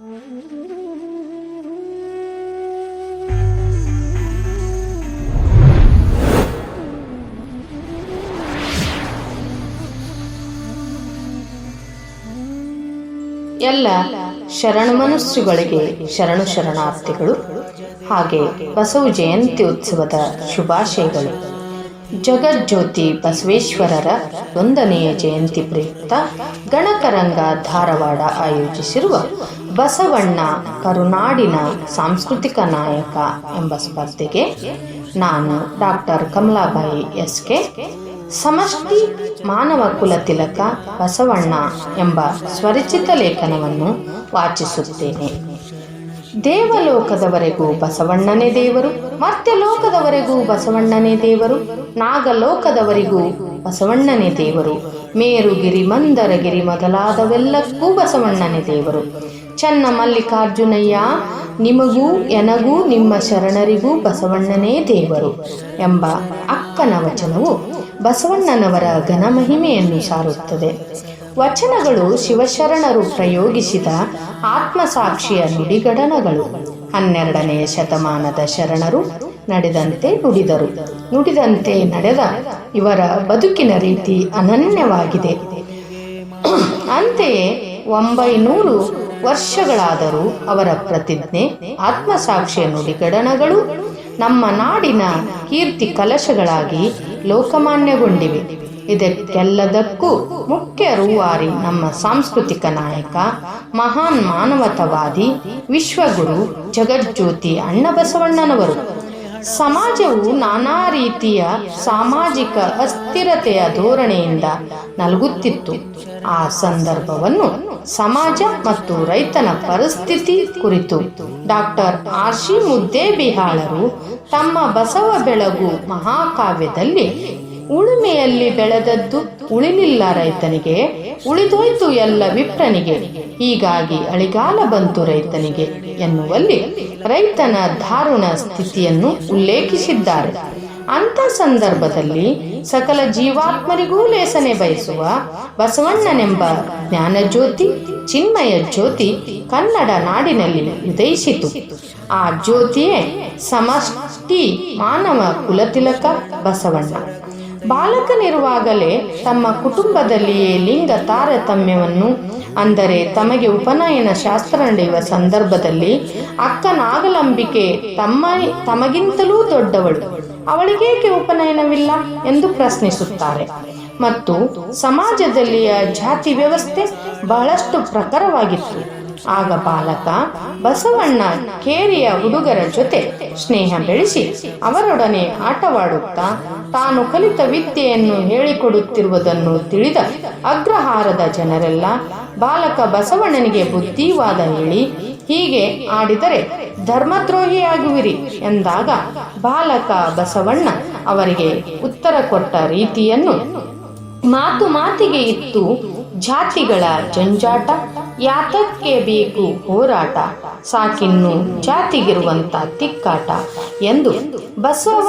ಎಲ್ಲ ಶರಣ ಮನಸ್ಸುಗಳಿಗೆ ಶರಣು ಶರಣಾರ್ಥಿಗಳು ಹಾಗೆ ಬಸವ ಜಯಂತಿ ಉತ್ಸವದ ಶುಭಾಶಯಗಳು. ಜಗಜ್ಯೋತಿ ಬಸವೇಶ್ವರರ ಒಂದನೆಯ ಜಯಂತಿ ಪ್ರಯುಕ್ತ ಗಣಕರಂಗ ಧಾರವಾಡ ಆಯೋಜಿಸಿರುವ ಬಸವಣ್ಣ ಕರುನಾಡಿನ ಸಾಂಸ್ಕೃತಿಕ ನಾಯಕ ಎಂಬ ಸ್ಪರ್ಧೆಗೆ ನಾನು ಡಾಕ್ಟರ್ ಕಮಲಾಬಾಯಿ ಎಸ್ ಕೆ ಸಮಷ್ಟಿ ಮಾನವ ಕುಲ ತಿಲಕ ಬಸವಣ್ಣ ಎಂಬ ಸ್ವರಿಚಿತ ಲೇಖನವನ್ನು ವಾಚಿಸುತ್ತೇನೆ. ದೇವಲೋಕದವರೆಗೂ ಬಸವಣ್ಣನೇ ದೇವರು ಮರ್ತ್ಯಲೋಕದವರೆಗೂ ಬಸವಣ್ಣನೇ ದೇವರು, ನಾಗಲೋಕದವರಿಗೂ ಬಸವಣ್ಣನೇ ದೇವರು. ಮೇರುಗಿರಿ, ಮಂದರಗಿರಿ ಮೊದಲಾದವೆಲ್ಲಕ್ಕೂ ಬಸವಣ್ಣನೇ ದೇವರು. ಚನ್ನ ಮಲ್ಲಿಕಾರ್ಜುನಯ್ಯ, ನಿಮಗೂ ಎನಗೂ ನಿಮ್ಮ ಶರಣರಿಗೂ ಬಸವಣ್ಣನೇ ದೇವರು ಎಂಬ ಅಕ್ಕನ ವಚನವು ಬಸವಣ್ಣನವರ ಘನಮಹಿಮೆಯನ್ನು ಸಾರುತ್ತದೆ. ವಚನಗಳು ಶಿವಶರಣರು ಪ್ರಯೋಗಿಸಿದ ಆತ್ಮಸಾಕ್ಷಿಯ ನುಡಿಗಡನಗಳು. ಹನ್ನೆರಡನೆಯ ಶತಮಾನದ ಶರಣರು ನಡೆದಂತೆ ನುಡಿದರು. ನುಡಿದಂತೆ ನಡೆದ ಇವರ ಬದುಕಿನ ರೀತಿ ಅನನ್ಯವಾಗಿದೆ. ಅಂತೆಯೇ ಒಂಬೈನೂರು ವರ್ಷಗಳಾದರೂ ಅವರ ಪ್ರತಿಜ್ಞೆ, ಆತ್ಮಸಾಕ್ಷಿಯ ನುಡಿಗಡನಗಳು ನಮ್ಮ ನಾಡಿನ ಕೀರ್ತಿ ಕಲಶಗಳಾಗಿ ಲೋಕಮಾನ್ಯಗೊಂಡಿವೆ. ಇದಕ್ಕೆಲ್ಲದಕ್ಕೂ ಮುಖ್ಯ ರೂವಾರಿ ನಮ್ಮ ಸಾಂಸ್ಕೃತಿಕ ನಾಯಕ, ಮಹಾನ್ ಮಾನವತವಾದಿ, ವಿಶ್ವಗುರು ಜಗಜ್ಯೋತಿ ಅಣ್ಣಬಸವಣ್ಣನವರು. ಸಮಾಜವು ನಾನಾ ರೀತಿಯ ಸಾಮಾಜಿಕ ಅಸ್ಥಿರತೆಯ ಧೋರಣೆಯಿಂದ ನಲಗುತ್ತಿತ್ತು. ಆ ಸಂದರ್ಭವನ್ನು ಸಮಾಜ ಮತ್ತು ರೈತನ ಪರಿಸ್ಥಿತಿ ಕುರಿತು ಡಾಕ್ಟರ್ ಆರ್ ಮುದ್ದೇಬಿಹಾಳರು ತಮ್ಮ ಬಸವ ಬೆಳಗು ಮಹಾಕಾವ್ಯದಲ್ಲಿ ಉಳುಮೆಯಲ್ಲಿ ಬೆಳೆದದ್ದು ಉಳಿಲಿಲ್ಲ ರೈತನಿಗೆ, ಉಳಿದೋಯ್ತು ಎಲ್ಲ ವಿಪ್ರನಿಗೆ. ಹೀಗಾಗಿ ಅಳಿಗಾಲ ಬಂತು ರೈತನಿಗೆ ಎನ್ನುವಲ್ಲಿ ರೈತನ ದಾರುಣ ಸ್ಥಿತಿಯನ್ನು ಉಲ್ಲೇಖಿಸಿದ್ದಾರೆ. ಅಂಥ ಸಂದರ್ಭದಲ್ಲಿ ಸಕಲ ಜೀವಾತ್ಮರಿಗೂ ಲೇಸನೆ ಬಯಸುವ ಬಸವಣ್ಣನೆಂಬ ಜ್ಞಾನಜ್ಯೋತಿ, ಚಿನ್ಮಯ ಜ್ಯೋತಿ ಕನ್ನಡ ನಾಡಿನಲ್ಲಿ ಉದಯಿಸಿತು ಆ ಜ್ಯೋತಿಯೇ ಸಮಷ್ಟಿ ಮಾನವ ಕುಲತಿಲಕ ಬಸವಣ್ಣ. ಬಾಲಕನಿರುವಾಗಲೇ ತಮ್ಮ ಕುಟುಂಬದಲ್ಲಿಯೇ ಲಿಂಗ ತಾರತಮ್ಯವನ್ನು, ಅಂದರೆ ತಮಗೆ ಉಪನಯನ ಶಾಸ್ತ್ರ ನಡೆಯುವ ಸಂದರ್ಭದಲ್ಲಿ ಅಕ್ಕನಾಗಲಂಬಿಕೆ ತಮ್ಮ, ತಮಗಿಂತಲೂ ದೊಡ್ಡವಳು. ಅವಳಿಗೇಕೆ ಉಪನಯನವಿಲ್ಲ ಎಂದು ಪ್ರಶ್ನಿಸುತ್ತಾರೆ. ಮತ್ತು ಸಮಾಜದಲ್ಲಿಯ ಜಾತಿ ವ್ಯವಸ್ಥೆ ಬಹಳಷ್ಟು ಪ್ರಖರವಾಗಿತ್ತು. ಆಗ ಬಾಲಕ ಬಸವಣ್ಣ ಕೇರಿಯ ಹುಡುಗರ ಜೊತೆ ಸ್ನೇಹ ಬೆಳೆಸಿ ಅವರೊಡನೆ ಆಟವಾಡುತ್ತಾ ತಾನು ಕಲಿತ ವಿದ್ಯೆಯನ್ನು ಹೇಳಿಕೊಡುತ್ತಿರುವುದನ್ನು ತಿಳಿದ ಅಗ್ರಹಾರದ ಜನರೆಲ್ಲ ಬಾಲಕ ಬಸವಣ್ಣನಿಗೆ ಬುದ್ಧಿವಾದ ಹೇಳಿ, ಹೀಗೆ ಆಡಿದರೆ ಧರ್ಮದ್ರೋಹಿಯಾಗುವಿರಿ ಎಂದಾಗ ಬಾಲಕ ಬಸವಣ್ಣ ಅವರಿಗೆ ಉತ್ತರ ಕೊಟ್ಟ ರೀತಿಯನ್ನು ಮಾತು ಮಾತಿಗೆ ಇತ್ತು ಜಾತಿಗಳ ಜಂಜಾಟ. ಯಾತಕ್ಕೆ ಬೇಕು ಹೋರಾಟ? ಸಾಕಿನ್ನು ಜಾತಿಗಿರುವಂತ ತಿಕ್ಕಾಟ ಎಂದು ಬಸವ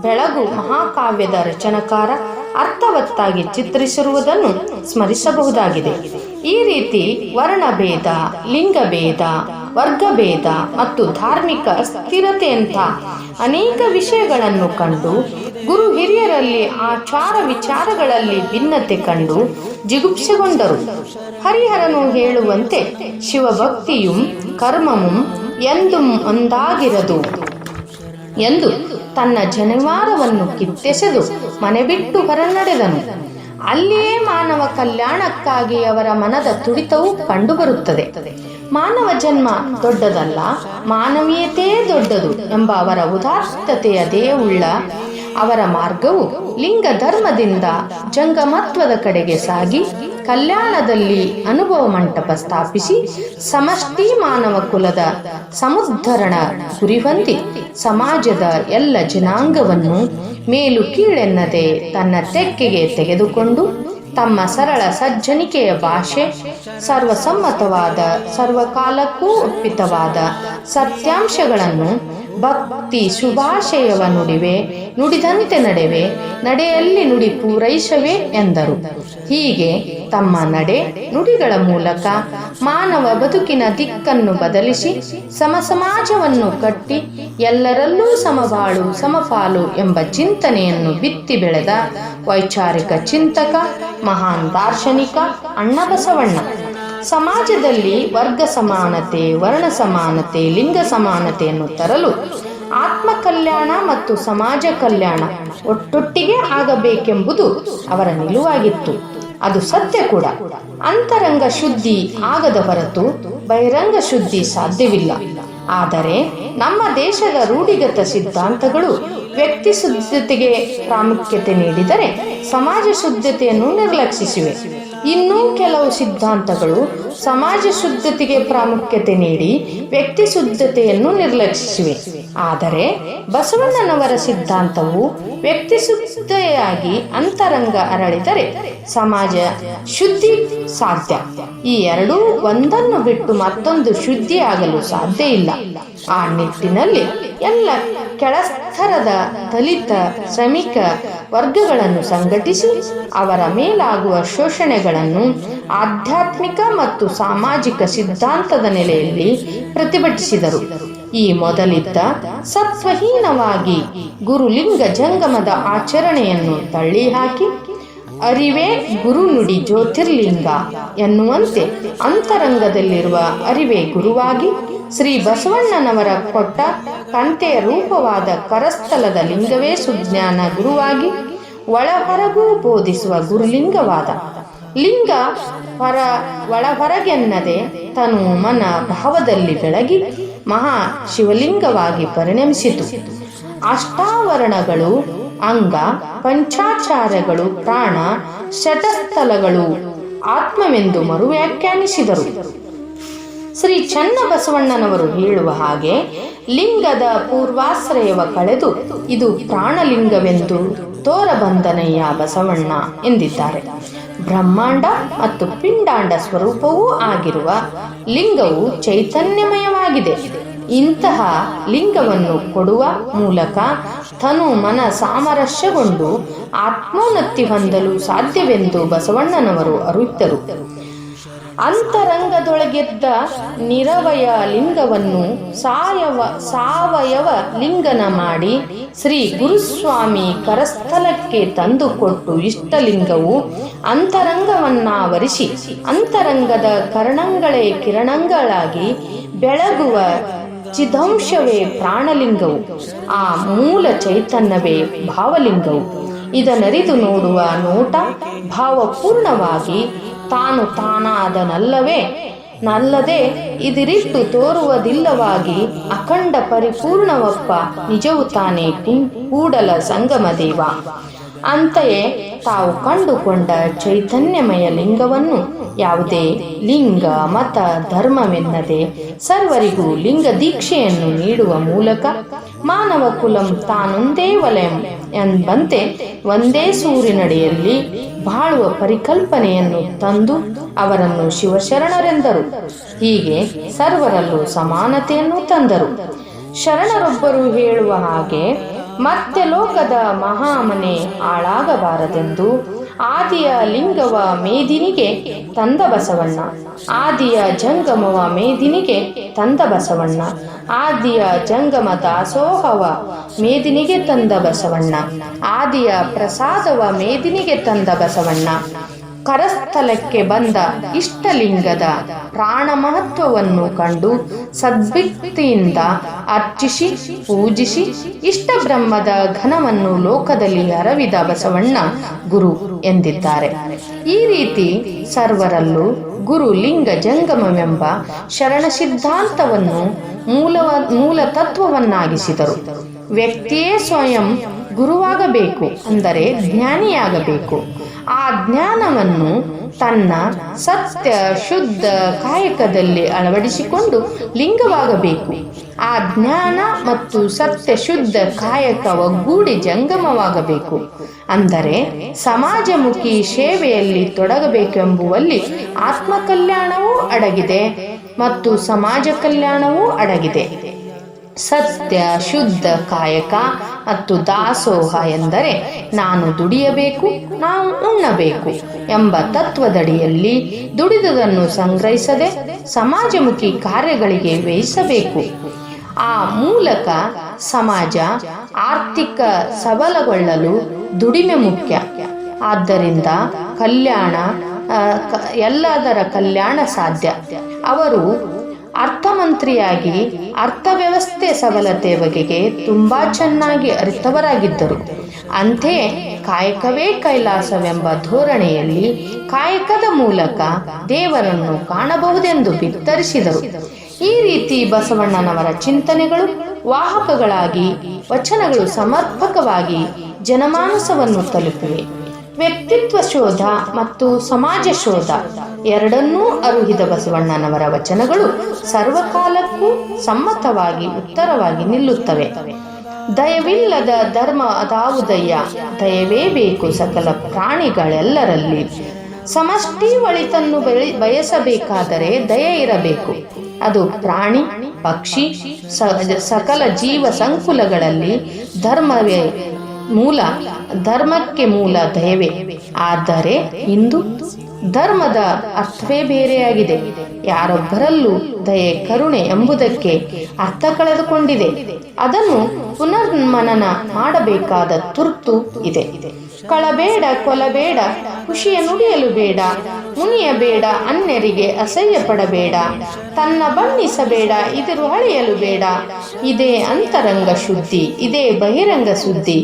ಬೆಳಗು ಮಹಾಕಾವ್ಯದ ರಚನಕಾರ ಅರ್ಥವತ್ತಾಗಿ ಚಿತ್ರಿಸಿರುವುದನ್ನು ಸ್ಮರಿಸಬಹುದಾಗಿದೆ. ಈ ರೀತಿ ವರ್ಣಭೇದ, ಲಿಂಗಭೇದ, ವರ್ಗಭೇದ ಮತ್ತು ಧಾರ್ಮಿಕ ಸ್ಥಿರತೆಯಂಥ ಅನೇಕ ವಿಷಯಗಳನ್ನು ಕಂಡು ಗುರು ಹಿರಿಯರಲ್ಲಿ ಆಚಾರ ವಿಚಾರಗಳಲ್ಲಿ ಭಿನ್ನತೆ ಕಂಡು ಜಿಗುಪ್ಸೆಗೊಂಡರು. ಹರಿಹರನು ಹೇಳುವಂತೆ ಶಿವಭಕ್ತಿಯು ಕರ್ಮಮು ಎಂದು ಒಂದಾಗಿರದು ಎಂದು ತನ್ನ ಜನಿವಾರವನ್ನು ಕಿತ್ತೆಸೆದು ಮನೆ ಬಿಟ್ಟು ಹೊರನಡೆದನು. ಅಲ್ಲಿಯೇ ಮಾನವ ಕಲ್ಯಾಣಕ್ಕಾಗಿ ಅವರ ಮನದ ತುಡಿತವು ಕಂಡುಬರುತ್ತದೆ. ಮಾನವ ಜನ್ಮ ದೊಡ್ಡದಲ್ಲ, ಮಾನವೀಯತೆ ದೊಡ್ಡದು ಎಂಬ ಅವರ ಉದಾತ್ತತೆಯ ದೇವುಳ್ಳ ಅವರ ಮಾರ್ಗವು ಲಿಂಗ ಧರ್ಮದಿಂದ ಜಂಗಮತ್ವದ ಕಡೆಗೆ ಸಾಗಿ ಕಲ್ಯಾಣದಲ್ಲಿ ಅನುಭವ ಮಂಟಪ ಸ್ಥಾಪಿಸಿ ಸಮಷ್ಟಿ ಮಾನವ ಕುಲದ ಸಮುದ್ಧರಣ ಗುರಿ ಸಮಾಜದ ಎಲ್ಲ ಜನಾಂಗವನ್ನು ಮೇಲು ಕೀಳೆನ್ನದೆ ತನ್ನ ತೆಕ್ಕೆಗೆ ತೆಗೆದುಕೊಂಡು ತಮ್ಮ ಸರಳ ಸಜ್ಜನಿಕೆಯ ಭಾಷೆ, ಸರ್ವಸಮ್ಮತವಾದ, ಸರ್ವಕಾಲಕ್ಕೂ ಒಪ್ಪಿತವಾದ ಸತ್ಯಾಂಶಗಳನ್ನು ಭಕ್ತಿ ಶುಭಾಶಯವ ನುಡಿವೆ ನುಡಿದಂತೆ ನಡೆವೆ, ನಡೆಯಲ್ಲಿ ನುಡಿ ಪೂರೈಸವೆ ಎಂದರು. ಹೀಗೆ ತಮ್ಮ ನಡೆ ನುಡಿಗಳ ಮೂಲಕ ಮಾನವ ಬದುಕಿನ ದಿಕ್ಕನ್ನು ಬದಲಿಸಿ ಸಮ ಸಮಾಜವನ್ನು ಕಟ್ಟಿ ಎಲ್ಲರಲ್ಲೂ ಸಮಬಾಳು ಸಮಪಾಲು ಎಂಬ ಚಿಂತನೆಯನ್ನು ಬಿತ್ತಿ ಬೆಳೆದ ವೈಚಾರಿಕ ಚಿಂತಕ, ಮಹಾನ್ ದಾರ್ಶನಿಕ ಅಣ್ಣಬಸವಣ್ಣ. ಸಮಾಜದಲ್ಲಿ ವರ್ಗ ಸಮಾನತೆ, ವರ್ಣ ಸಮಾನತೆ, ಲಿಂಗ ಸಮಾನತೆಯನ್ನು ತರಲು ಆತ್ಮ ಕಲ್ಯಾಣ ಮತ್ತು ಸಮಾಜ ಕಲ್ಯಾಣ ಒಟ್ಟೊಟ್ಟಿಗೆ ಆಗಬೇಕೆಂಬುದು ಅವರ ನಿಲುವಾಗಿತ್ತು. ಅದು ಸತ್ಯ ಕೂಡ. ಅಂತರಂಗ ಶುದ್ಧಿ ಆಗದ ಹೊರತು ಬಹಿರಂಗ ಶುದ್ಧಿ ಸಾಧ್ಯವಿಲ್ಲ. ಆದರೆ ನಮ್ಮ ದೇಶದ ರೂಢಿಗತ ಸಿದ್ಧಾಂತಗಳು ವ್ಯಕ್ತಿ ಶುದ್ಧತೆಗೆ ಪ್ರಾಮುಖ್ಯತೆ ನೀಡಿದರೆ ಸಮಾಜ ಶುದ್ಧತೆಯನ್ನು ನಿರ್ಲಕ್ಷಿಸಿವೆ. ಇನ್ನೂ ಕೆಲವು ಸಿದ್ಧಾಂತಗಳು ಸಮಾಜ ಶುದ್ಧತೆಗೆ ಪ್ರಾಮುಖ್ಯತೆ ನೀಡಿ ವ್ಯಕ್ತಿ ಶುದ್ಧತೆಯನ್ನು ನಿರ್ಲಕ್ಷಿಸಿವೆ. ಆದರೆ ಬಸವಣ್ಣನವರ ಸಿದ್ಧಾಂತವು ವ್ಯಕ್ತಿ ಶುದ್ಧತೆಯಾಗಿ ಅಂತರಂಗ ಅರಳಿದರೆ ಸಮಾಜ ಶುದ್ಧಿ ಸಾಧ್ಯ. ಈ ಎರಡೂ ಒಂದನ್ನು ಬಿಟ್ಟು ಮತ್ತೊಂದು ಶುದ್ಧಿಯಾಗಲು ಸಾಧ್ಯ ಇಲ್ಲ ಆ ನಿಟ್ಟಿನಲ್ಲಿ ಎಲ್ಲ ಕೆಳಸ್ತರದ ದಲಿತ, ಶ್ರಮಿಕ ವರ್ಗಗಳನ್ನು ಸಂಘಟಿಸಿ ಅವರ ಮೇಲಾಗುವ ಶೋಷಣೆಗಳನ್ನು ಆಧ್ಯಾತ್ಮಿಕ ಮತ್ತು ಸಾಮಾಜಿಕ ಸಿದ್ಧಾಂತದ ನೆಲೆಯಲ್ಲಿ ಪ್ರತಿಭಟಿಸಿದರು. ಈ ಮೊದಲಿದ್ದ ಸತ್ವಹೀನವಾಗಿ ಗುರುಲಿಂಗ ಜಂಗಮದ ಆಚರಣೆಯನ್ನು ತಳ್ಳಿಹಾಕಿ, ಅರಿವೇ ಗುರುನುಡಿ ಜ್ಯೋತಿರ್ಲಿಂಗ ಎನ್ನುವಂತೆ ಅಂತರಂಗದಲ್ಲಿರುವ ಅರಿವೇ ಗುರುವಾಗಿ ಶ್ರೀ ಬಸವಣ್ಣನವರ ಕೊಟ್ಟ ಕಂತೆಯ ರೂಪವಾದ ಕರಸ್ಥಲದ ಲಿಂಗವೇ ಸುಜ್ಞಾನ ಗುರುವಾಗಿ ಒಳಹೊರಗೂ ಬೋಧಿಸುವ ಗುರುಲಿಂಗವಾದ. ಲಿಂಗ ಹೊರ ಒಳಹೊರಗೆನ್ನದೆ ತನು ಮನ ಭಾವದಲ್ಲಿ ಬೆಳಗಿ ಮಹಾ ಶಿವಲಿಂಗವಾಗಿ ಪರಿಣಮಿಸಿತು. ಅಷ್ಟಾವರಣಗಳು, ಅಂಗ, ಪಂಚಾಚಾರಗಳು, ಪ್ರಾಣ ಶಟಸ್ಥಲಗಳು ಆತ್ಮವೆಂದು ಮರು ವ್ಯಾಖ್ಯಾನಿಸಿದರು ಶ್ರೀ ಚನ್ನಬಸವಣ್ಣನವರು ಹೇಳುವ ಹಾಗೆ ಲಿಂಗದ ಪೂರ್ವಾಶ್ರಯವ ಕಳೆದು ಇದು ಪ್ರಾಣಲಿಂಗವೆಂದು ತೋರಬಂದನಯ್ಯ ಬಸವಣ್ಣ ಎಂದಿದ್ದಾರೆ. ಬ್ರಹ್ಮಾಂಡ ಮತ್ತು ಪಿಂಡಾಂಡ ಸ್ವರೂಪವೂ ಆಗಿರುವ ಲಿಂಗವು ಚೈತನ್ಯಮಯವಾಗಿದೆ. ಇಂತಹ ಲಿಂಗವನ್ನು ಕೊಡುವ ಮೂಲಕ ತನು ಮನ ಸಾಮರಸ್ಯಗೊಂಡು ಆತ್ಮೋನ್ನತಿ ಹೊಂದಲು ಸಾಧ್ಯವೆಂದು ಬಸವಣ್ಣನವರು ಅರಿತರು. ಅಂತರಂಗದೊಳಗೆದ್ದ ನಿರವಯ ಲಿಂಗವನ್ನು ಸಾಯವ, ಸಾವಯವ ಲಿಂಗನ ಮಾಡಿ ಶ್ರೀ ಗುರುಸ್ವಾಮಿ ಕರಸ್ಥಲಕ್ಕೆ ತಂದುಕೊಟ್ಟು ಇಷ್ಟಲಿಂಗವು ಅಂತರಂಗವನ್ನಾವರಿಸಿ ಅಂತರಂಗದ ಕರ್ಣಂಗಳೇ ಕಿರಣಗಳಾಗಿ ಬೆಳಗುವ ಚಿದಂಶವೇ ಪ್ರಾಣಲಿಂಗವು, ಆ ಮೂಲ ಚೈತನ್ಯವೇ ಭಾವಲಿಂಗವು. ಇದನರಿದು ನೋಡುವ ನೋಟ ಭಾವಪೂರ್ಣವಾಗಿ ತಾನು ತಾನಾದನಲ್ಲವೇ? ನಲ್ಲದೆ ಇದಿರಿಷ್ಟು ತೋರುವುದಿಲ್ಲವಾಗಿ ಅಖಂಡ ಪರಿಪೂರ್ಣವಪ್ಪ ನಿಜವು ತಾನೇ ಕೂಡಲ ಸಂಗಮ ದೇವ. ಅಂತೆಯೇ ತಾವು ಕಂಡುಕೊಂಡ ಚೈತನ್ಯಮಯ ಲಿಂಗವನ್ನು ಯಾವುದೇ ಲಿಂಗ, ಮತ, ಧರ್ಮವೆನ್ನದೆ ಸರ್ವರಿಗೂ ಲಿಂಗ ದೀಕ್ಷೆಯನ್ನು ನೀಡುವ ಮೂಲಕ ಮಾನವ ಕುಲಂ ತಾನೊಂದೇ ವಲಯಂ. ಎಂಬಂತೆ ಒಂದೇ ಸೂರಿನಡಿಯಲ್ಲಿ ಬಾಳುವ ಪರಿಕಲ್ಪನೆಯನ್ನು ತಂದು ಅವರನ್ನು ಶಿವಶರಣರೆಂದರು. ಹೀಗೆ ಸರ್ವರಲ್ಲೂ ಸಮಾನತೆಯನ್ನು ತಂದರು. ಶರಣರೊಬ್ಬರು ಹೇಳುವ ಹಾಗೆ ಮತ್ತೆ ಲೋಕದ ಮಹಾಮನೆ ಹಾಳಾಗಬಾರದೆಂದು ಆದಿಯ ಲಿಂಗವ ಮೇದಿನಿಗೆ ತಂದ ಬಸವಣ್ಣ. ಆದಿಯ ಜಂಗಮವ ಮೇದಿನಿಗೆ ತಂದ ಬಸವಣ್ಣ. ಆದಿಯ ಜಂಗಮ ದಾಸೋಹವ ಮೇದಿನಿಗೆ ತಂದ ಬಸವಣ್ಣ. ಆದಿಯ ಪ್ರಸಾದವ ಮೇದಿನಿಗೆ ತಂದ ಬಸವಣ್ಣ. ಕರಸ್ಥಲಕ್ಕೆ ಬಂದ ಇಷ್ಟಲಿಂಗದ ಪ್ರಾಣ ಮಹತ್ವವನ್ನು ಕಂಡು ಸದ್ಭಕ್ತಿಯಿಂದ ಅರ್ಚಿಸಿ, ಪೂಜಿಸಿ ಇಷ್ಟ ಬ್ರಹ್ಮದ ಘನವನ್ನು ಲೋಕದಲ್ಲಿ ಅರವಿದ ಬಸವಣ್ಣ ಗುರು ಎಂದಿದ್ದಾರೆ. ಈ ರೀತಿ ಸರ್ವರಲ್ಲೂ ಗುರು ಲಿಂಗ ಜಂಗಮವೆಂಬ ಶರಣ ಸಿದ್ಧಾಂತವನ್ನು ಮೂಲವ ಮೂಲ ತತ್ವವನ್ನಾಗಿಸಿದರು ವ್ಯಕ್ತಿಯೇ ಸ್ವಯಂ ಗುರುವಾಗಬೇಕು ಅಂದರೆ ಜ್ಞಾನಿಯಾಗಬೇಕು. ಆ ಜ್ಞಾನವನ್ನು ತನ್ನ ಸತ್ಯ ಶುದ್ಧ ಕಾಯಕದಲ್ಲಿ ಅಳವಡಿಸಿಕೊಂಡು ಲಿಂಗವಾಗಬೇಕು. ಆ ಜ್ಞಾನ ಮತ್ತು ಸತ್ಯ ಶುದ್ಧ ಕಾಯಕ ಒಗ್ಗೂಡಿ ಜಂಗಮವಾಗಬೇಕು. ಅಂದರೆ ಸಮಾಜಮುಖಿ ಸೇವೆಯಲ್ಲಿ ತೊಡಗಬೇಕೆಂಬುವಲ್ಲಿ ಆತ್ಮ ಕಲ್ಯಾಣವೂ ಅಡಗಿದೆ ಮತ್ತು ಸಮಾಜ ಕಲ್ಯಾಣವೂ ಅಡಗಿದೆ. ಸತ್ಯ ಶುದ್ಧ ಕಾಯಕ ಮತ್ತು ದಾಸೋಹ ಎಂದರೆ ನಾನು ದುಡಿಯಬೇಕು, ನಾವು ಉಣ್ಣಬೇಕು ಎಂಬ ತತ್ವದಡಿಯಲ್ಲಿ ದುಡಿದುದನ್ನು ಸಂಗ್ರಹಿಸದೆ ಸಮಾಜಮುಖಿ ಕಾರ್ಯಗಳಿಗೆ ವ್ಯಯಿಸಬೇಕು. ಆ ಮೂಲಕ ಸಮಾಜ ಆರ್ಥಿಕ ಸಬಲಗೊಳ್ಳಲು ದುಡಿಮೆ ಮುಖ್ಯ. ಆದ್ದರಿಂದ ಕಲ್ಯಾಣ ಎಲ್ಲದರ ಕಲ್ಯಾಣ ಸಾಧ್ಯ. ಅವರು ಅರ್ಥಮಂತ್ರಿಯಾಗಿ ಅರ್ಥವ್ಯವಸ್ಥೆ ಸಬಲತೆ ಬಗೆಗೆ ತುಂಬಾ ಚೆನ್ನಾಗಿ ಅರಿತವರಾಗಿದ್ದರು. ಅಂತೆಯೇ ಕಾಯಕವೇ ಕೈಲಾಸವೆಂಬ ಧೋರಣೆಯಲ್ಲಿ ಕಾಯಕದ ಮೂಲಕ ದೇವರನ್ನು ಕಾಣಬಹುದೆಂದು ಬಿತ್ತರಿಸಿದರು. ಈ ರೀತಿ ಬಸವಣ್ಣನವರ ಚಿಂತನೆಗಳು, ವಾಹಕಗಳಾಗಿ ವಚನಗಳು ಸಮರ್ಪಕವಾಗಿ ಜನಮಾನಸವನ್ನು ತಲುಪಿವೆ. ವ್ಯಕ್ತಿತ್ವ ಶೋಧ ಮತ್ತು ಸಮಾಜ ಶೋಧ ಎರಡನ್ನೂ ಅರುಹಿದ ಬಸವಣ್ಣನವರ ವಚನಗಳು ಸರ್ವಕಾಲಕ್ಕೂ ಸಮ್ಮತವಾಗಿ ಉತ್ತರವಾಗಿ ನಿಲ್ಲುತ್ತವೆ. ದಯವಿಲ್ಲದ ಧರ್ಮ ಅದಾವುದಯ್ಯ, ದಯವೇ ಬೇಕು ಸಕಲ ಪ್ರಾಣಿಗಳೆಲ್ಲರಲ್ಲಿ. ಸಮಷ್ಟಿ ಒಳಿತನ್ನು ಬಯಸಬೇಕಾದರೆ ದಯೆ ಇರಬೇಕು. ಅದು ಪ್ರಾಣಿ, ಪಕ್ಷಿ ಸಕಲ ಜೀವ ಸಂಕುಲಗಳಲ್ಲಿ ಧರ್ಮವೇ ಮೂಲ, ಧರ್ಮಕ್ಕೆ ಮೂಲ ದಯವೇ. ಆದರೆ ಇಂದು ಧರ್ಮದ ಅರ್ಥವೇ ಬೇರೆಯಾಗಿದೆ. ಯಾರೊಬ್ಬರಲ್ಲೂ ದಯೆ, ಕರುಣೆ ಎಂಬುದಕ್ಕೆ ಅರ್ಥ ಕಳೆದುಕೊಂಡಿದೆ. ಅದನ್ನು ಪುನರ್ಮನನ ಮಾಡಬೇಕಾದ ತುರ್ತು ಇದೆ. ಕಳಬೇಡ, ಕೊಲಬೇಡ, ಖುಷಿಯ ನುಡಿಯಲು ಬೇಡ. ಮುನಿಯಬೇಡ, ಅನ್ಯರಿಗೆ ಅಸಹ್ಯ ಪಡಬೇಡ ತನ್ನ ಬಣ್ಣಿಸಬೇಡ, ಇದರು ಅಳೆಯಲು ಬೇಡ. ಇದೇ ಅಂತರಂಗ ಶುದ್ಧಿ, ಇದೇ ಬಹಿರಂಗ ಸುದ್ದಿ,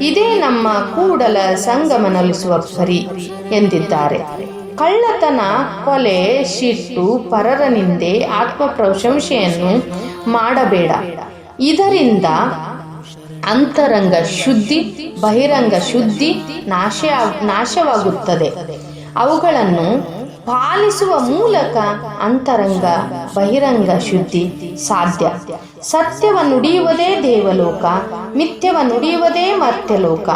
ಇದೇ ನಮ್ಮ ಕೂಡಲ ಸಂಗಮ ನಲಿಸುವ ಪರಿ ಎಂದಿದ್ದಾರೆ. ಕಳ್ಳತನ, ಕೊಲೆ ಶಿಟ್ಟು ಪರರ ನಿಂದೆ ಆತ್ಮ ಪ್ರಶಂಸೆಯನ್ನು ಮಾಡಬೇಡ. ಇದರಿಂದ ಅಂತರಂಗ ಶುದ್ಧಿ, ಬಹಿರಂಗ ಶುದ್ಧಿ ನಾಶ ನಾಶವಾಗುತ್ತದೆ. ಅವುಗಳನ್ನು ಪಾಲಿಸುವ ಮೂಲಕ ಅಂತರಂಗ, ಬಹಿರಂಗ ಶುದ್ಧಿ ಸಾಧ್ಯ. ಸತ್ಯವ ನುಡಿಯುವುದೇ ದೇವಲೋಕ, ಮಿಥ್ಯವ ನುಡಿಯುವುದೇ ಮರ್ತ್ಯಲೋಕ.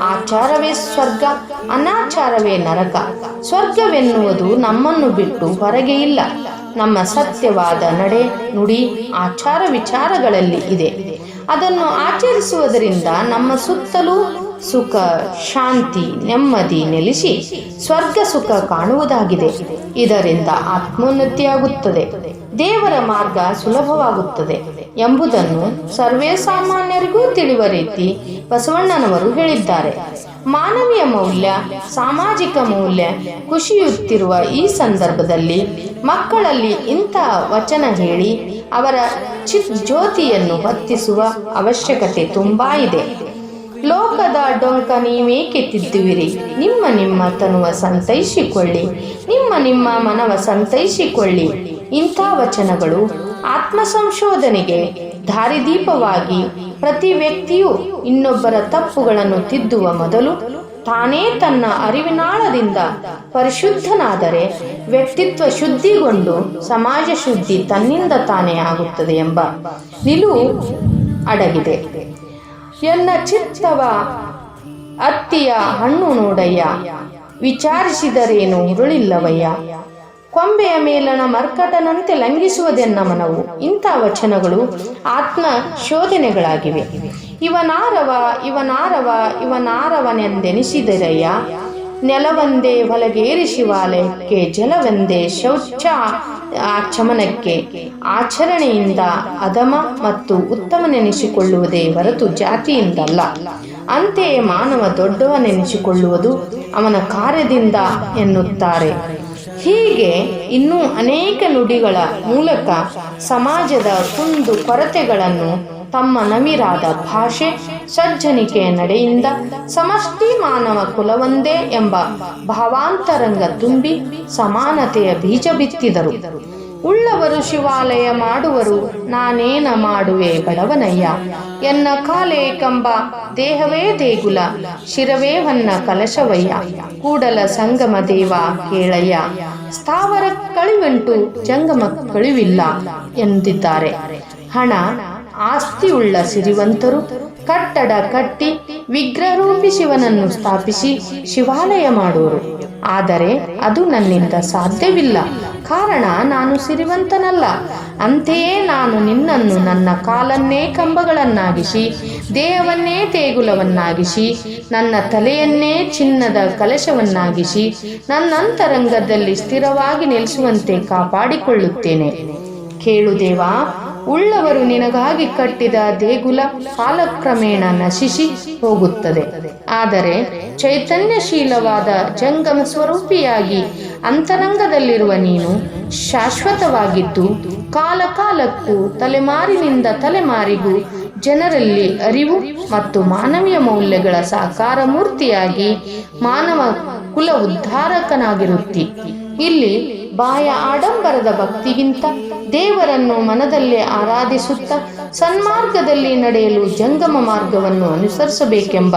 ಆಚಾರವೇ ಸ್ವರ್ಗ, ಅನಾಚಾರವೇ ನರಕ. ಸ್ವರ್ಗವೆನ್ನುವುದು ನಮ್ಮನ್ನು ಬಿಟ್ಟು ಹೊರಗೆ ಇಲ್ಲ. ನಮ್ಮ ಸತ್ಯವಾದ ನಡೆ, ನುಡಿ, ಆಚಾರ ವಿಚಾರಗಳಲ್ಲಿ ಇದೆ. ಅದನ್ನು ಆಚರಿಸುವುದರಿಂದ ನಮ್ಮ ಸುತ್ತಲೂ ಸುಖ, ಶಾಂತಿ, ನೆಮ್ಮದಿ ನೆಲೆಸಿ ಸ್ವರ್ಗ ಸುಖ ಕಾಣುವುದಾಗಿದೆ. ಇದರಿಂದ ಆತ್ಮೋನ್ನತಿಯಾಗುತ್ತದೆ. ದೇವರ ಮಾರ್ಗ ಸುಲಭವಾಗುತ್ತದೆ ಎಂಬುದನ್ನು ಸರ್ವೇ ಸಾಮಾನ್ಯರಿಗೂ ತಿಳಿಯುವ ರೀತಿ ಬಸವಣ್ಣನವರು ಹೇಳಿದ್ದಾರೆ. ಮಾನವೀಯ ಮೌಲ್ಯ, ಸಾಮಾಜಿಕ ಮೌಲ್ಯ ಖುಷಿಯುತ್ತಿರುವ ಈ ಸಂದರ್ಭದಲ್ಲಿ ಮಕ್ಕಳಲ್ಲಿ ಇಂಥ ವಚನ ಹೇಳಿ ಅವರ ಚಿತ್ ಜ್ಯೋತಿಯನ್ನು ಹೊತ್ತಿಸುವ ಅವಶ್ಯಕತೆ ತುಂಬಾ ಇದೆ. ಲೋಕದ ಡೊಂಕ ನೀವೇಕೆ ತಿದ್ದುವಿರಿ? ನಿಮ್ಮ ನಿಮ್ಮ ತನುವ ಸಂತೈಸಿಕೊಳ್ಳಿ. ನಿಮ್ಮ ನಿಮ್ಮ ಮನವ ಸಂತೈಸಿಕೊಳ್ಳಿ. ಇಂಥ ವಚನಗಳು ಆತ್ಮ ಸಂಶೋಧನೆಗೆ ದಾರಿದೀಪವಾಗಿ ಪ್ರತಿ ವ್ಯಕ್ತಿಯು ಇನ್ನೊಬ್ಬರ ತಪ್ಪುಗಳನ್ನು ತಿದ್ದುವ ಮೊದಲು ತಾನೇ ತನ್ನ ಅರಿವಿನಾಳದಿಂದ ಪರಿಶುದ್ಧನಾದರೆ ವ್ಯಕ್ತಿತ್ವ ಶುದ್ಧಿಗೊಂಡು ಸಮಾಜ ಶುದ್ಧಿ ತನ್ನಿಂದ ತಾನೇ ಆಗುತ್ತದೆ ಎಂಬ ನಿಲುವು ಅಡಗಿದೆ. ಎನ್ನ ಚಿತ್ತವ? ಅತ್ತಿಯ ಹಣ್ಣು ನೋಡಯ್ಯ. ವಿಚಾರಿಸಿದರೇನು ಉರುಳಿಲ್ಲವಯ್ಯ ಕೊಂಬೆಯ ಮೇಲನ ಮರ್ಕಟನಂತೆ ಲಂಘಿಸುವುದೆನ್ನ ಮನವು. ಇಂಥ ವಚನಗಳು ಆತ್ಮ ಶೋಧನೆಗಳಾಗಿವೆ. ಇವನಾರವ ಇವನಾರವ, ಇವನಾರವನೆಂದೆನಿಸಿದರಯ್ಯ. ನೆಲವಂದೇ ಹೊಲಗೇರಿ ಶಿವಾಲಯಕ್ಕೆ, ಜಲವೆಂದೇ ಶೌಚ ಆಚಮನಕ್ಕೆ, ಆಚರಣೆಯಿಂದ ಅದಮ ಮತ್ತು ಉತ್ತಮನೆನಿಸಿಕೊಳ್ಳುವುದೇ ಹೊರತು ಜಾತಿಯಿಂದಲ್ಲ. ಅಂತೆಯೇ ಮಾನವ ದೊಡ್ಡವನೆನಿಸಿಕೊಳ್ಳುವುದು ಅವನ ಕಾರ್ಯದಿಂದ ಎನ್ನುತ್ತಾರೆ. ಹೀಗೆ ಇನ್ನೂ ಅನೇಕ ನುಡಿಗಳ ಮೂಲಕ ಸಮಾಜದ ಕುಂದು ಕೊರತೆಗಳನ್ನು ತಮ್ಮ ನವಿರಾದ ಭಾಷೆ ಸಜ್ಜನಿಕೆಯ ನಡೆಯಿಂದ ಸಮಷ್ಟಿ ಮಾನವ ಕುಲವೊಂದೇ ಎಂಬ ಭಾವಾಂತರಂಗ ತುಂಬಿ ಸಮಾನತೆಯ ಬೀಜ ಬಿತ್ತಿದರು. ಉಳ್ಳವರು ಶಿವಾಲಯ ಮಾಡುವರು, ನಾನೇನ ಮಾಡುವೆ ಬಡವನಯ್ಯ? ಎನ್ನ ಕಾಲೇ ಕಂಬ, ದೇಹವೇ ದೇಗುಲ, ಶಿರವೇ ಹೊನ್ನ ಕಲಶವಯ್ಯ? ಕೂಡಲ ಸಂಗಮ ದೇವ ಕೇಳಯ್ಯ. ಸ್ಥಾವರ ಕಳಿವಂಟು ಜಂಗಮ ಕಳಿವಿಲ್ಲ ಎಂದಿದ್ದಾರೆ. ಹಣ ಆಸ್ತಿಯುಳ್ಳ ಸಿರಿವಂತರು, ಕಟ್ಟಡ ಕಟ್ಟಿ ವಿಗ್ರಹ ರೂಪಿ ಶಿವನನ್ನು ಸ್ಥಾಪಿಸಿ ಶಿವಾಲಯ ಮಾಡುವರು. ಆದರೆ ಅದು ನನ್ನಿಂದ ಸಾಧ್ಯವಿಲ್ಲ. ಕಾರಣ ನಾನು ಸಿರಿವಂತನಲ್ಲ. ಅಂತೆಯೇ ನಾನು ನಿನ್ನನ್ನು ನನ್ನ ಕಾಲನ್ನೇ ಕಂಬಗಳನ್ನಾಗಿಸಿ, ದೇಹವನ್ನೇ ತೇಗುಲವನ್ನಾಗಿಸಿ, ನನ್ನ ತಲೆಯನ್ನೇ ಚಿನ್ನದ ಕಲಶವನ್ನಾಗಿಸಿ ನನ್ನ ಅಂತರಂಗದಲ್ಲಿ ಸ್ಥಿರವಾಗಿ ನಿಲ್ಲಿಸುವಂತೆ ಕಾಪಾಡಿಕೊಳ್ಳುತ್ತೇನೆ. ಕೇಳು ದೇವಾ ಉಳ್ಳವರು ನಿನಗಾಗಿ ಕಟ್ಟಿದ ದೇಗುಲ ಕಾಲಕ್ರಮೇಣ ನಶಿಸಿ ಹೋಗುತ್ತದೆ. ಆದರೆ ಚೈತನ್ಯಶೀಲವಾದ ಜಂಗಮ ಸ್ವರೂಪಿಯಾಗಿ ಅಂತರಂಗದಲ್ಲಿರುವ ನೀನು ಶಾಶ್ವತವಾಗಿದ್ದು ಕಾಲಕಾಲಕ್ಕೂ ತಲೆಮಾರಿನಿಂದ ತಲೆಮಾರಿಗೂ ಜನರಲ್ಲಿ ಅರಿವು ಮತ್ತು ಮಾನವೀಯ ಮೌಲ್ಯಗಳ ಸಾಕಾರ ಮೂರ್ತಿಯಾಗಿ ಮಾನವ ಕುಲ ಉದ್ಧಾರಕನಾಗಿರುತ್ತಿ. ಇಲ್ಲಿ ಬಾಯ ಆಡಂಬರದ ಭಕ್ತಿಗಿಂತ ದೇವರನ್ನು ಮನದಲ್ಲೇ ಆರಾಧಿಸುತ್ತಾ ಸನ್ಮಾರ್ಗದಲ್ಲಿ ನಡೆಯಲು ಜಂಗಮ ಮಾರ್ಗವನ್ನು ಅನುಸರಿಸಬೇಕೆಂಬ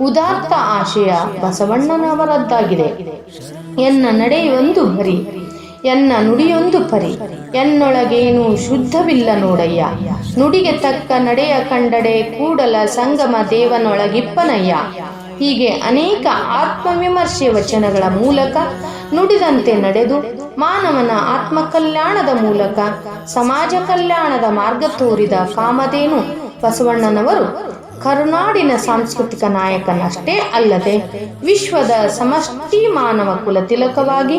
ಉದಾತ್ತ ಆಶಯ ಬಸವಣ್ಣನವರದ್ದಾಗಿದೆ. ಎನ್ನ ನಡೆಯೊಂದು ಬರಿ ಎನ್ನ ನುಡಿಯೊಂದು ಪರಿ, ಎನ್ನೊಳಗೇನು ಶುದ್ಧವಿಲ್ಲ ನೋಡಯ್ಯ. ನುಡಿಗೆ ತಕ್ಕ ನಡೆಯ ಕಂಡಡೆ ಕೂಡಲ ಸಂಗಮ ದೇವನೊಳಗಿಪ್ಪನಯ್ಯ. ಹೀಗೆ ಅನೇಕ ಆತ್ಮವಿಮರ್ಶೆ ವಚನಗಳ ಮೂಲಕ ನುಡಿದಂತೆ ನಡೆದು ಮಾನವನ ಆತ್ಮಕಲ್ಯಾಣದ ಮೂಲಕ, ಸಮಾಜ ಕಲ್ಯಾಣದ ಮಾರ್ಗ ತೋರಿದ ಕಾಮಧೇನು ಬಸವಣ್ಣನವರು ಕರುನಾಡಿನ ಸಾಂಸ್ಕೃತಿಕ ನಾಯಕನಷ್ಟೇ ಅಲ್ಲದೆ ವಿಶ್ವದ ಸಮಷ್ಟಿ ಮಾನವ ಕುಲ ತಿಲಕವಾಗಿ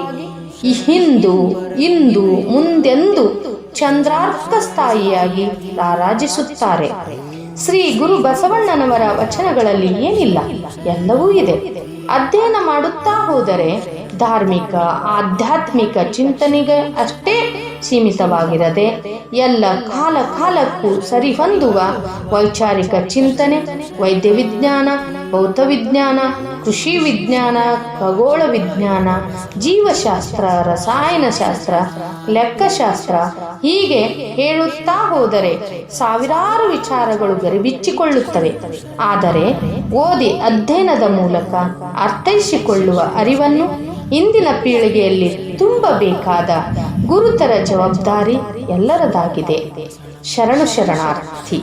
ಹಿಂದು, ಇಂದು, ಮುಂದೆಂದು ಚಂದ್ರಾರ್ಥ ಸ್ಥಾಯಿಯಾಗಿ ರಾರಾಜಿಸುತ್ತಾರೆ. ಶ್ರೀ ಗುರು ಬಸವಣ್ಣನವರ ವಚನಗಳಲ್ಲಿ ಏನಿಲ್ಲ, ಎಲ್ಲವೂ ಇದೆ. ಅಧ್ಯಯನ ಮಾಡುತ್ತಾ ಹೋದರೆ ಧಾರ್ಮಿಕ, ಆಧ್ಯಾತ್ಮಿಕ ಚಿಂತನೆಗೆ ಅಷ್ಟೇ ಸೀಮಿತವಾಗಿರದೆ ಎಲ್ಲ ಕಾಲ ಕಾಲಕ್ಕೂ ಸರಿಹೊಂದುವ ವೈಚಾರಿಕ ಚಿಂತನೆ ವೈದ್ಯ ವಿಜ್ಞಾನ ಭೌತ ವಿಜ್ಞಾನ ಕೃಷಿ ವಿಜ್ಞಾನ, ಖಗೋಳ ವಿಜ್ಞಾನ, ಜೀವಶಾಸ್ತ್ರ ರಸಾಯನಶಾಸ್ತ್ರ ಲೆಕ್ಕಶಾಸ್ತ್ರ ಹೀಗೆ ಹೇಳುತ್ತಾ ಹೋದರೆ ಸಾವಿರಾರು ವಿಚಾರಗಳು ಗರಿಬಿಚ್ಚಿಕೊಳ್ಳುತ್ತವೆ. ಆದರೆ ಓದಿ ಅಧ್ಯಯನದ ಮೂಲಕ ಅರ್ಥೈಸಿಕೊಳ್ಳುವ ಅರಿವನ್ನು ಇಂದಿನ ಪೀಳಿಗೆಯಲ್ಲಿ ತುಂಬಬೇಕಾದ ಗುರುತರ ಜವಾಬ್ದಾರಿ ಎಲ್ಲರದಾಗಿದೆ. ಶರಣು ಶರಣಾರ್ಥಿ.